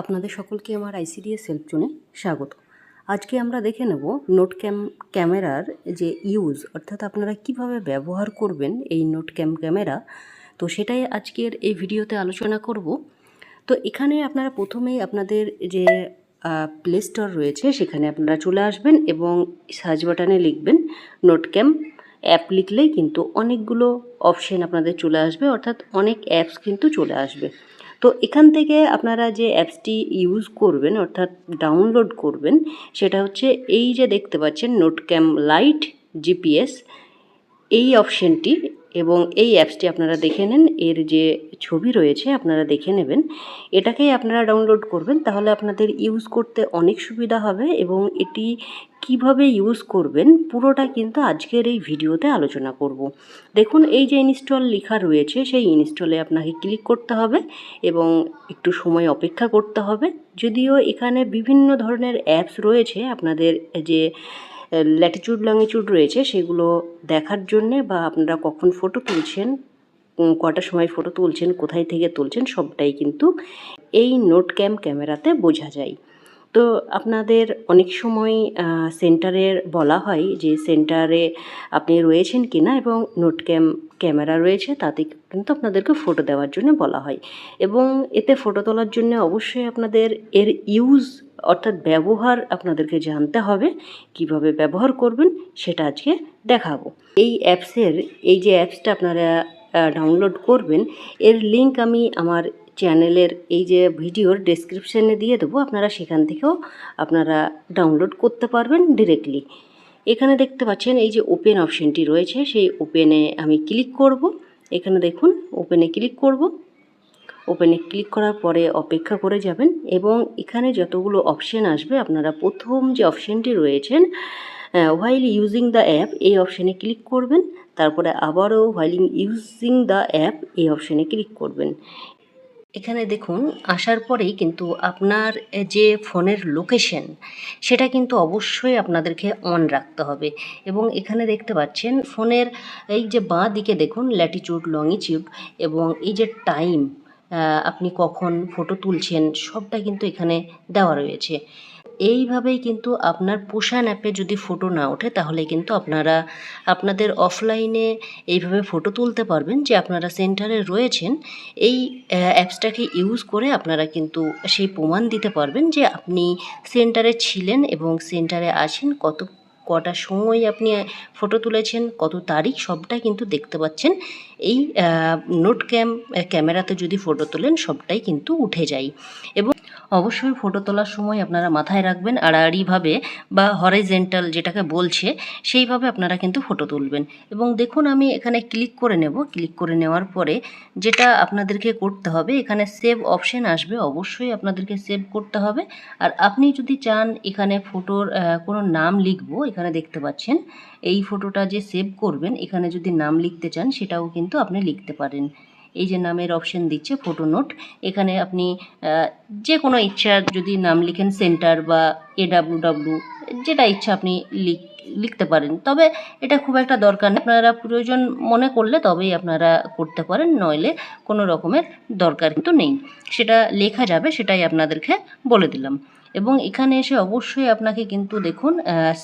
আপনাদের সকলকে আমার আইসিডিএস সেলফ জোনে স্বাগত। আজকে আমরা দেখে নেব নোট ক্যাম ক্যামেরার যে ইউজ অর্থাৎ আপনারা কীভাবে ব্যবহার করবেন এই নোট ক্যাম ক্যামেরা তো সেটাই আজকের এই ভিডিওতে আলোচনা করব। তো এখানে আপনারা প্রথমেই আপনাদের যে প্লে স্টোর রয়েছে, সেখানে আপনারা চলে আসবেন এবং সার্চ বাটনে লিখবেন নোট ক্যাম অ্যাপ লিখলেই কিন্তু অনেকগুলো অপশন আপনাদের চলে আসবে, অর্থাৎ অনেক অ্যাপস কিন্তু চলে আসবে। তো এখান থেকে আপনারা যে অ্যাপসটি ইউজ করবেন, অর্থাৎ ডাউনলোড করবেন, সেটা হচ্ছে এই যে দেখতে পাচ্ছেন নোট ক্যাম লাইট জিপিএস এই অপশনটি এবং এই অ্যাপসটি আপনারা দেখে নেন। এর যে ছবি রয়েছে, আপনারা দেখে নেবেন। এটাকেই আপনারা ডাউনলোড করবেন, তাহলে আপনাদের ইউজ করতে অনেক সুবিধা হবে এবং এটি কীভাবে ইউজ করবেন, পুরোটা কিন্তু আজকের এই ভিডিওতে আলোচনা করব। দেখুন, এই যে ইনস্টল লেখা রয়েছে, সেই ইনস্টলে আপনাকে ক্লিক করতে হবে এবং একটু সময় অপেক্ষা করতে হবে। যদিও এখানে বিভিন্ন ধরনের অ্যাপস রয়েছে, আপনাদের যে ল্যাটিচিউড লংিচিউড রয়েছে, সেগুলো দেখার জন্যে বা আপনারা কখন ফটো তুলছেন কটা কটার সময় ফটো তুলছেন, কোথায় থেকে তুলছেন, সবটাই কিন্তু এই নোট ক্যাম ক্যামেরাতে বোঝা যায়। তো আপনাদের অনেক সময় সেন্টারের বলা হয় যে সেন্টারে আপনি রয়েছেন কিনা এবং নোট ক্যাম ক্যামেরা রয়েছে, তাতে কিন্তু আপনাদেরকে ফটো দেওয়ার জন্য বলা হয়। এবং এতে ফটো তোলার জন্য অবশ্যই আপনাদের এর ইউজ অর্থাৎ ব্যবহার আপনাদেরকে জানতে হবে, কীভাবে ব্যবহার করবেন সেটা আজকে দেখাবো। এই অ্যাপসের এই যে অ্যাপসটা আপনারা ডাউনলোড করবেন, এর লিংক আমি আমার চ্যানেলের এই যে ভিডিওর ডেসক্রিপশানে দিয়ে দেবো। আপনারা সেখান থেকেও আপনারা ডাউনলোড করতে পারবেন ডিরেক্টলি এখানে দেখতে পাচ্ছেন এই যে ওপেন অপশনটি রয়েছে, সেই ওপেনে আমি ক্লিক করব। এখানে দেখুন ওপেনে ক্লিক করব। ওপেনে ক্লিক করার পরে অপেক্ষা করে যাবেন এবং এখানে যতগুলো অপশান আসবে, আপনারা প্রথম যে অপশানটি রয়েছেন হোয়াইল ইউজিং দ্য অ্যাপ এই অপশানে ক্লিক করবেন। তারপরে আবারও হোয়াইলিং ইউজিং দ্য অ্যাপ এই অপশানে ক্লিক করবেন। এখানে দেখুন, আসার পরেই কিন্তু আপনার যে ফোনের লোকেশন সেটা কিন্তু অবশ্যই আপনাদেরকে অন রাখতে হবে। এবং এখানে দেখতে পাচ্ছেন, ফোনের এই যে বাঁ দিকে দেখুন ল্যাটিচিউড লংচিউড এবং এই যে টাইম আপনি কখন ফটো তুলছেন, সবটা কিন্তু এখানে দেওয়া রয়েছে। এইভাবেই কিন্তু আপনার পোষান অ্যাপে যদি ফটো না ওঠে, তাহলে কিন্তু আপনারা আপনাদের অফলাইনে এইভাবে ফটো তুলতে পারবেন যে আপনারা সেন্টারে রয়েছেন। এই অ্যাপসটাকে ইউজ করে আপনারা কিন্তু সেই প্রমাণ দিতে পারবেন যে আপনি সেন্টারে ছিলেন এবং সেন্টারে আছেন কত কটা সময় আপনি ফটো তুলেছেন, কত তারিখ, সবটা কিন্তু দেখতে পাচ্ছেন। এই নোট ক্যাম ক্যামেরাতে যদি ফটো তোলেন, সবটাই কিন্তু উঠে যায়। এবং অবশ্যই ফটো তোলার সময় আপনারা মাথায় রাখবেন, আড়াআড়িভাবে বা হরাইজেন্টাল যেটাকে বলছে, সেইভাবে আপনারা কিন্তু ফটো তুলবেন। এবং দেখুন, আমি এখানে ক্লিক করে নেব। ক্লিক করে নেওয়ার পরে যেটা আপনাদেরকে করতে হবে, এখানে সেভ অপশন আসবে। অবশ্যই আপনাদেরকে সেভ করতে হবে। আর আপনি যদি চান, এখানে ফটোর কোনো নাম লিখব এখানে দেখতে পাচ্ছেন। এই ফটোটা যে সেভ করবেন, এখানে যদি নাম লিখতে চান, সেটাও কিন্তু আপনি লিখতে পারেন। এই যে নামের অপশন দিচ্ছে ফটো নোট এখানে আপনি যে কোনো ইচ্ছা যদি নাম লিখেন সেন্টার বা এডাব্লিউ ডাব্লিউ যেটা ইচ্ছা আপনি লিখ, লিখতে পারেন। তবে এটা খুব একটা দরকার নেই আপনারা প্রয়োজন মনে করলে তবেই আপনারা করতে পারেন, নইলে কোনো রকমের দরকার কিন্তু নেই। সেটা লেখা যাবে, সেটাই আপনাদেরকে বলে দিলাম। এবং এখানে এসে অবশ্যই আপনাকে কিন্তু দেখুন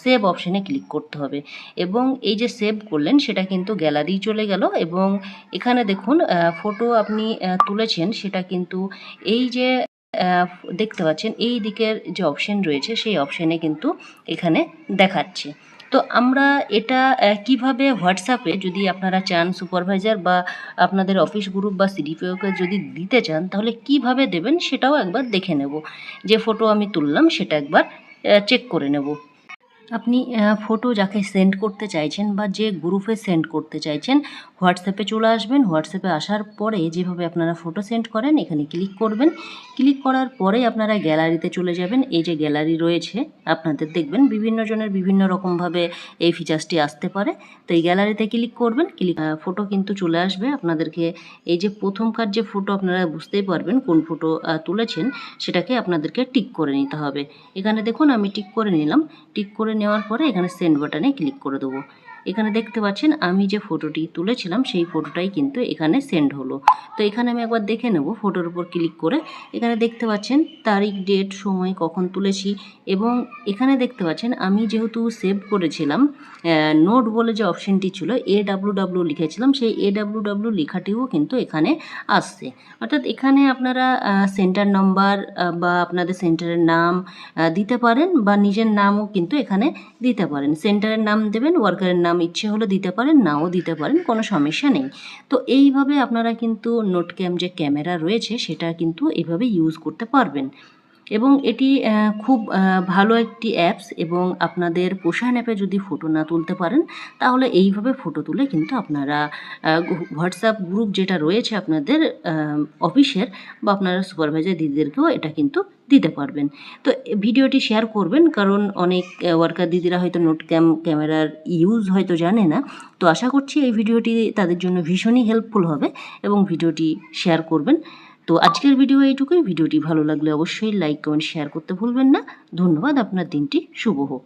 সেভ অপশানে ক্লিক করতে হবে। এবং এই যে সেভ করলেন, সেটা কিন্তু গ্যালারি চলে গেল এবং এখানে দেখুন ফটো আপনি তুলেছেন, সেটা কিন্তু এই যে দেখতে পাচ্ছেন, এই দিকের যে অপশন রয়েছে, সেই অপশানে কিন্তু এখানে দেখাচ্ছে। তো আমরা এটা কীভাবে হোয়াটসঅ্যাপে যদি আপনারা চান সুপারভাইজার বা আপনাদের অফিস গ্রুপ বা সিডিপিওকে যদি দিতে চান, তাহলে কীভাবে দেবেন সেটাও একবার দেখে নেব। যে ফটো আমি তুললাম সেটা একবার চেক করে নেব। আপনি ফটো যাকে সেন্ড করতে চাইছেন বা যে গ্রুপে সেন্ড করতে চাইছেন, হোয়াটসঅ্যাপে চলে আসবেন। হোয়াটসঅ্যাপে আসার পরে যেভাবে আপনারা ফটো সেন্ড করেন, এখানে ক্লিক করবেন। ক্লিক করার পরে আপনারা গ্যালারিতে চলে যাবেন। এই যে গ্যালারি রয়েছে, আপনাদের দেখবেন বিভিন্ন জনের বিভিন্ন রকমভাবে এই ফিচার্সটি আসতে পারে। তো এই গ্যালারিতে ক্লিক করবেন। ক্লিক ফটো কিন্তু চলে আসবে। আপনাদেরকে এই যে প্রথমকার যে ফটো আপনারা বুঝতেই পারবেন কোন ফটো তুলেছেন, সেটাকে আপনাদেরকে টিক করে নিতে হবে। এখানে দেখুন, আমি টিক করে নিলাম। টিক করে নেওয়ার পরে এখানে সেন্ড বাটনে ক্লিক করে দেবো। এখানে দেখতে পাচ্ছেন, আমি যে ফটোটি তুলেছিলাম, সেই ফটোটাই কিন্তু এখানে সেন্ড হলো। তো এখানে আমি একবার দেখে নেব ফটোর উপর ক্লিক করে। এখানে দেখতে পাচ্ছেন, তারিখ ডেট সময়, কখন তুলেছি এবং এখানে দেখতে পাচ্ছেন, আমি যেহেতু সেভ করেছিলাম নোট বলে যে অপশনটি ছিল এ ডাব্লু লিখেছিলাম, সেই এ ডাব্লু লেখাটিও কিন্তু এখানে আসছে। অর্থাৎ এখানে আপনারা সেন্টার নাম্বার বা আপনাদের সেন্টারের নাম দিতে পারেন বা নিজের নামও কিন্তু এখানে দিতে পারেন। সেন্টারের নাম দেবেন ওয়ার্কারের নাম ইচ্ছে হলে দিতে পারেন, নাও দিতে পারেন, কোনো সমস্যা নেই। তো এইভাবে আপনারা কিন্তু নোট ক্যাম যে ক্যামেরা রয়েছে, সেটা কিন্তু এভাবে ইউজ করতে পারবেন। এবং এটি খুব ভালো একটি অ্যাপস এবং আপনাদের পোষায়ন অ্যাপে যদি ফটো না তুলতে পারেন, তাহলে এইভাবে ফটো তুলে কিন্তু আপনারা হোয়াটসঅ্যাপ গ্রুপ যেটা রয়েছে আপনাদের অফিসের বা আপনারা সুপারভাইজার দিদিদেরকেও এটা কিন্তু দিতে পারবেন। তো ভিডিওটি শেয়ার করবেন, কারণ অনেক ওয়ার্কার দিদিরা হয়তো নোট ক্যাম ক্যামেরার ইউজ হয়তো জানে না। তো আশা করছি এই ভিডিওটি তাদের জন্য ভীষণই হেল্পফুল হবে এবং ভিডিওটি শেয়ার করবেন। তো আজকের ভিডিও এইটুকুই। ভিডিওটি ভালো লাগলে অবশ্যই লাইক কমেন্ট শেয়ার করতে ভুলবেন না। ধন্যবাদ, আপনার দিনটি শুভ হোক।